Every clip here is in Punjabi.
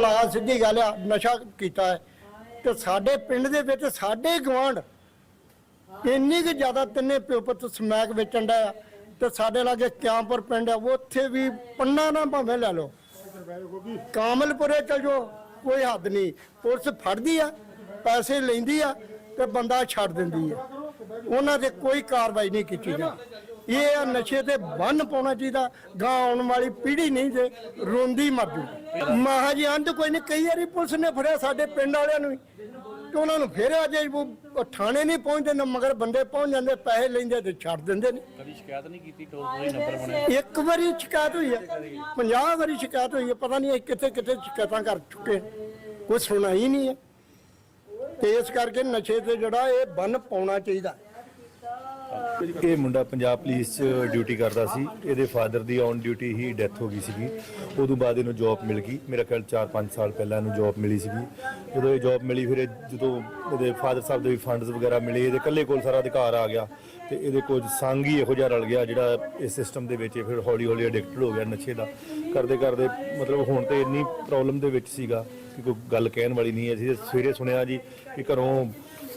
ਲਾ ਸਿੱਧੀ ਗੱਲ ਆ, ਨਸ਼ਾ ਕੀਤਾ ਹੈ। ਤੇ ਸਾਡੇ ਪਿੰਡ ਦੇ ਵਿੱਚ ਸਾਡੇ ਗਵਾਂਢ ਇੰਨੀ ਕਿ ਜ਼ਿਆਦਾ ਤਿੰਨੇ ਪਿਓ ਪੁੱਤ ਸਮੈਕ ਵੇਚਣ ਦਾ ਆ। ਤੇ ਸਾਡੇ ਲਾਗੇ ਕਿਆਂਪੁਰ ਪਿੰਡ ਆ, ਉੱਥੇ ਵੀ ਪੰਨਾ ਨਾ ਭਾਵੇਂ ਲੈ ਲਓ। ਕਾਮਲਪੁਰੇ ਚਲ ਜੋ ਕੋਈ ਹੱਦ ਨਹੀਂ। ਪੁਲਿਸ ਫੜਦੀ ਆ, ਪੈਸੇ ਲੈਂਦੀ ਆ ਤੇ ਬੰਦਾ ਛੱਡ ਦਿੰਦੀ ਆ। ਉਹਨਾਂ ਤੇ ਕੋਈ ਕਾਰਵਾਈ ਨਹੀਂ ਕੀਤੀ ਜਾਂਦੀ। ਇਹ ਆ ਨਸ਼ੇ ਤੇ ਬੰਨ ਪਾਉਣਾ ਚਾਹੀਦਾ ਗਾਂ ਆਉਣ ਵਾਲੀ ਪੀੜ੍ਹੀ ਨਹੀਂ ਤੇ ਰੋਂਦੀ ਮਰ ਜੂ। ਮਹਾਜੀ ਅੰਤ ਕੋਈ ਨਹੀਂ ਕਈ ਵਾਰੀ ਪੁਲਿਸ ਨੇ ਫੜਿਆ ਸਾਡੇ ਪਿੰਡ ਵਾਲਿਆਂ ਨੂੰ ਤੇ ਉਹਨਾਂ ਨੂੰ ਫੇਰ ਅਜੇ ਉਹ ਥਾਣੇ ਨਹੀਂ ਪਹੁੰਚਦੇ ਨਾ ਮਗਰ ਬੰਦੇ ਪਹੁੰਚ ਜਾਂਦੇ ਪੈਸੇ ਲੈਂਦੇ ਤੇ ਛੱਡ ਦਿੰਦੇ ਨੇ। ਕਦੀ ਸ਼ਿਕਾਇਤ ਨਹੀਂ ਕੀਤੀ ਟੋਲ ਫ੍ਰੀ ਨੰਬਰ ਬਣਿਆ ਇੱਕ ਵਾਰੀ ਸ਼ਿਕਾਇਤ ਹੋਈ ਹੈ 50 ਵਾਰੀ ਸ਼ਿਕਾਇਤ ਹੋਈ ਹੈ ਪਤਾ ਨਹੀਂ ਇਹ ਕਿੱਥੇ ਕਿੱਥੇ ਸ਼ਿਕਾਇਤਾਂ ਕਰ ਚੁੱਕੇ ਕੋਈ ਸੁਣਾਈ ਨਹੀਂ ਹੈ ਤੇ ਇਸ ਕਰਕੇ ਨਸ਼ੇ ਤੇ ਜਿਹੜਾ ਇਹ ਬੰਨ ਪਾਉਣਾ ਚਾਹੀਦਾ। ਇਹ ਮੁੰਡਾ ਪੰਜਾਬ ਪੁਲਿਸ 'ਚ ਡਿਊਟੀ ਕਰਦਾ ਸੀ। ਇਹਦੇ ਫਾਦਰ ਦੀ ਔਨ ਡਿਊਟੀ ਹੀ ਡੈਥ ਹੋ ਗਈ ਸੀਗੀ। ਉਦੋਂ ਬਾਅਦ ਇਹਨੂੰ ਜੌਬ ਮਿਲ ਗਈ। ਮੇਰਾ ਖਿਆਲ 4-5 ਸਾਲ ਪਹਿਲਾਂ ਇਹਨੂੰ ਜੌਬ ਮਿਲੀ ਸੀਗੀ। ਜਦੋਂ ਇਹ ਜੌਬ ਮਿਲੀ, ਫਿਰ ਇਹ ਜਦੋਂ ਇਹਦੇ ਫਾਦਰ ਸਾਹਿਬ ਦੇ ਵੀ ਫੰਡਸ ਵਗੈਰਾ ਮਿਲੇ, ਇਹਦੇ ਇਕੱਲੇ ਕੋਲ ਸਾਰਾ ਅਧਿਕਾਰ ਆ ਗਿਆ ਤੇ ਇਹਦੇ ਕੋਲ ਸੰਗ ਹੀ ਇਹੋ ਜਿਹਾ ਰਲ ਗਿਆ, ਜਿਹੜਾ ਇਸ ਸਿਸਟਮ ਦੇ ਵਿੱਚ ਇਹ ਫਿਰ ਹੌਲੀ ਹੌਲੀ ਐਡਿਕਟਡ ਹੋ ਗਿਆ ਨਸ਼ੇ ਦਾ। ਕਰਦੇ ਕਰਦੇ ਮਤਲਬ ਹੁਣ ਤੇ ਇੰਨੀ ਪ੍ਰੋਬਲਮ ਦੇ ਵਿੱਚ ਸੀਗਾ ਕਿ ਕੋਈ ਗੱਲ ਕਹਿਣ ਵਾਲੀ ਨਹੀਂ ਹੈ। ਅਸੀਂ ਸਵੇਰੇ ਸੁਣਿਆ ਜੀ ਕਿ ਘਰੋਂ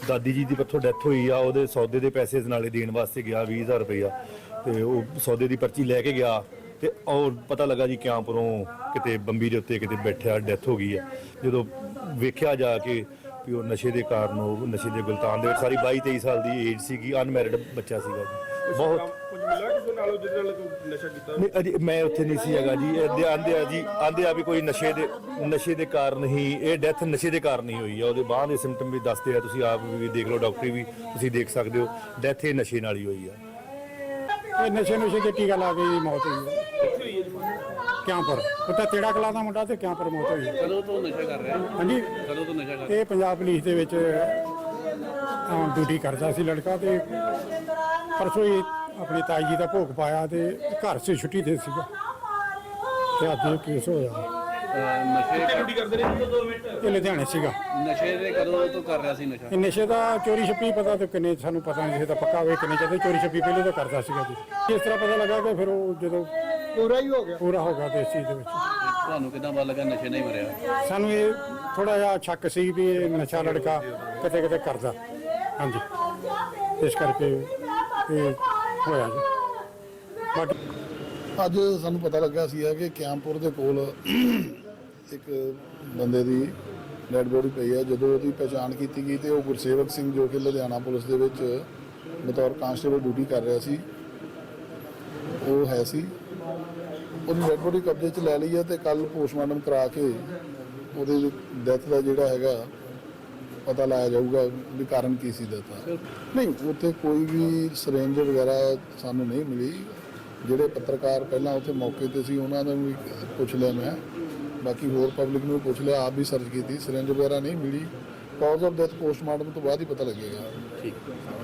ਦਾਦੀ ਜੀ ਦੀ ਪੱਥੋਂ ਡੈਥ ਹੋਈ ਆ ਉਹਦੇ ਸੌਦੇ ਦੇ ਪੈਸੇ ਨਾਲੇ ਦੇਣ ਵਾਸਤੇ ਗਿਆ 20000 ਰੁਪਇਆ। ਤੇ ਉਹ ਸੌਦੇ ਦੀ ਪਰਚੀ ਲੈ ਕੇ ਗਿਆ ਤੇ ਉਹ ਪਤਾ ਲੱਗਾ ਜੀ ਕਿਆਂਪੁਰੋਂ ਕਿਤੇ ਬੰਬੀ ਦੇ ਉੱਤੇ ਕਿਤੇ ਬੈਠਿਆ ਡੈਥ ਹੋ ਗਈ ਹੈ ਜਦੋਂ ਵੇਖਿਆ ਜਾ ਕੇ ਵੀ ਉਹ ਨਸ਼ੇ ਦੇ ਕਾਰਨ ਉਹ ਨਸ਼ੇ ਦੇ ਗੁਲਤਾਨ ਦੇ ਵਿੱਚ ਸਾਰੀ 22 23 ਸਾਲ ਦੀ ਏਜ ਸੀਗੀ ਅਨਮੈਰਿਡ ਬੱਚਾ ਸੀਗਾ ਜੀ। ਬਹੁਤ ਕੁਝ ਮਿਲਿਆ ਕਿਸੇ ਨਾਲ ਜਿਹਦੇ ਨਾਲ ਤੂੰ ਨਸ਼ਾ ਕੀਤਾ? ਨਹੀਂ ਅਜੇ ਮੈਂ ਉੱਥੇ ਨਹੀਂ ਸੀ ਹੈਗਾ ਜੀ। ਇਹਦੇ ਆਂਦੇ ਆ ਜੀ ਆਂਦੇ ਆ ਵੀ ਕੋਈ ਨਸ਼ੇ ਦੇ ਨਸ਼ੇ ਦੇ ਕਾਰਨ ਹੀ ਇਹ ਡੈਥ ਨਸ਼ੇ ਦੇ ਕਾਰਨ ਹੀ ਹੋਈ ਆ। ਉਹਦੇ ਬਾਅਦ ਦੇ ਸਿੰਪਟਮ ਵੀ ਦੱਸਦੇ ਆ ਤੁਸੀਂ ਆਪ ਵੀ ਦੇਖ ਲਓ ਡਾਕਟਰੀ ਵੀ ਤੁਸੀਂ ਦੇਖ ਸਕਦੇ ਹੋ ਡੈਥ ਇਹ ਨਸ਼ੇ ਨਾਲ ਹੀ ਹੋਈ ਆ। ਇਹ ਨਸ਼ੇ ਨੁਸ਼ੇ ਦੀ ਟੀਕਾ ਲਾ ਕੇ ਜੀ ਮੌਤ ਹੋਈ ਹੈ ਕਿਆਂਪੁਰ। ਉਹ ਤਾਂ ਤੇੜਾ ਕਲਾ ਦਾ ਮੁੰਡਾ ਤੇ ਕਿਆਂਪੁਰ ਮੌਤ ਹੋਈ। ਕਦੋਂ ਤੋਂ ਨਸ਼ਾ ਕਰ ਰਿਹਾ? ਹਾਂਜੀ। ਕਦੋਂ ਤੋਂ ਨਸ਼ਾ ਕਰ ਰਿਹਾ? ਇਹ ਪੰਜਾਬ ਪੁਲਿਸ ਦੇ ਵਿੱਚ ਡਿਊਟੀ ਕਰਦਾ ਸੀ ਲੜਕਾ ਤੇ। ਪਰਸੋਂ ਹੀ ਆਪਣੀ ਤਾਈ ਜੀ ਦਾ ਭੋਗ ਪਾਇਆ ਤੇ ਘਰ ਸੇ ਛੁੱਟੀ ਤੇ ਸੀਗਾ। ਤੇ ਅੱਜ ਇਹ ਕੇਸ ਹੋਇਆ। ਅਹ ਨਸ਼ੇ ਡਿਊਟੀ ਕਰਦੇ ਰਹੇ ਇਹ ਲੁਧਿਆਣੇ ਸੀਗਾ। ਨਸ਼ੇ ਦੇ ਕਦੋਂ ਤੋਂ ਕਰ ਰਿਹਾ ਸੀ ਨਸ਼ਾ? ਇਹ ਨਸ਼ੇ ਦਾ ਚੋਰੀ ਛੱਪੀ ਪਤਾ ਤੇ ਕਿੰਨੇ ਸਾਨੂੰ ਪਤਾ ਨਹੀਂ ਸੀ ਤਾਂ ਪੱਕਾ ਹੋਵੇ ਕਿੰਨੇ ਚਾਹਤੇ ਚੋਰੀ ਛੱਪੀ ਪਹਿਲੇ ਤਾਂ ਕਰਦਾ ਸੀਗਾ ਜੀ। ਇਸ ਤਰ੍ਹਾਂ ਪਤਾ ਲੱਗਾ ਕਿ ਫਿਰ ਉਹ ਜਦੋਂ ਪੂਰਾ ਹੀ ਹੋ ਗਿਆ। ਪੂਰਾ ਹੋ ਗਿਆ ਤੇ ਇਸ ਚੀਜ਼ ਦੇ ਵਿੱਚ। ਤੁਹਾਨੂੰ ਕਿਦਾਂ ਪਤਾ ਲੱਗਾ ਨਸ਼ੇ ਨਹੀਂ ਮਰਿਆ? ਸਾਨੂੰ ਇਹ ਥੋੜਾ ਜਿਹਾ ਸ਼ੱਕ ਸੀ ਵੀ ਇਹ ਨਸ਼ਾ ਲੜਕਾ ਕਿਤੇ ਕਿਤੇ ਕਰਦਾ। ਹਾਂਜੀ। ਇਸ ਕਰਕੇ ਇਹ ਹੋਇਆ ਜੀ। ਬਾਕੀ ਅੱਜ ਸਾਨੂੰ ਪਤਾ ਲੱਗਾ ਸੀ ਕਿ ਕਿਆਮਪੁਰ ਦੇ ਕੋਲ ਇੱਕ ਬੰਦੇ ਦੀ ਡੈਡ ਬੋਡੀ ਪਈ ਹੈ। ਜਦੋਂ ਉਹਦੀ ਪਛਾਣ ਕੀਤੀ ਗਈ ਤੇ ਉਹ ਗੁਰਸੇਵਕ ਸਿੰਘ ਜੋ ਕਿ ਲੁਧਿਆਣਾ ਪੁਲਿਸ ਦੇ ਵਿੱਚ ਬਤੌਰ ਕਾਂਸਟੇਬਲ ਡਿਊਟੀ ਕਰ ਰਿਹਾ ਸੀ ਉਹ ਹੈ ਸੀ। ਉਹਦੀ ਡੈਡ ਬੋਡੀ ਕਬਜ਼ੇ 'ਚ ਲੈ ਲਈ ਹੈ ਤੇ ਕੱਲ ਪੋਸਟਮਾਰਟਮ ਕਰਾ ਕੇ ਉਹਦੇ ਡੈਥ ਦਾ ਜਿਹੜਾ ਹੈਗਾ ਪਤਾ ਲਾਇਆ ਜਾਊਗਾ ਵੀ ਕਾਰਨ ਕੀ ਸੀ ਦਿੱਤਾ ਨਹੀਂ, ਉੱਥੇ ਕੋਈ ਵੀ ਸਰੇਂਜ ਵਗੈਰਾ ਸਾਨੂੰ ਨਹੀਂ ਮਿਲੀ। ਜਿਹੜੇ ਪੱਤਰਕਾਰ ਪਹਿਲਾਂ ਉੱਥੇ ਮੌਕੇ ਤੇ ਸੀ, ਉਹਨਾਂ ਨੂੰ ਵੀ ਪੁੱਛ ਲਿਆ ਮੈਂ। ਬਾਕੀ ਹੋਰ ਪਬਲਿਕ ਨੂੰ ਵੀ ਪੁੱਛ ਲਿਆ, ਆਪ ਵੀ ਸਰਚ ਕੀਤੀ। ਸਰੇਂਜ ਵਗੈਰਾ ਨਹੀਂ ਮਿਲੀ। ਕਾਜ਼ ਆਫ ਡੈਥ ਪੋਸਟਮਾਰਟਮ ਤੋਂ ਬਾਅਦ ਹੀ ਪਤਾ ਲੱਗੇਗਾ।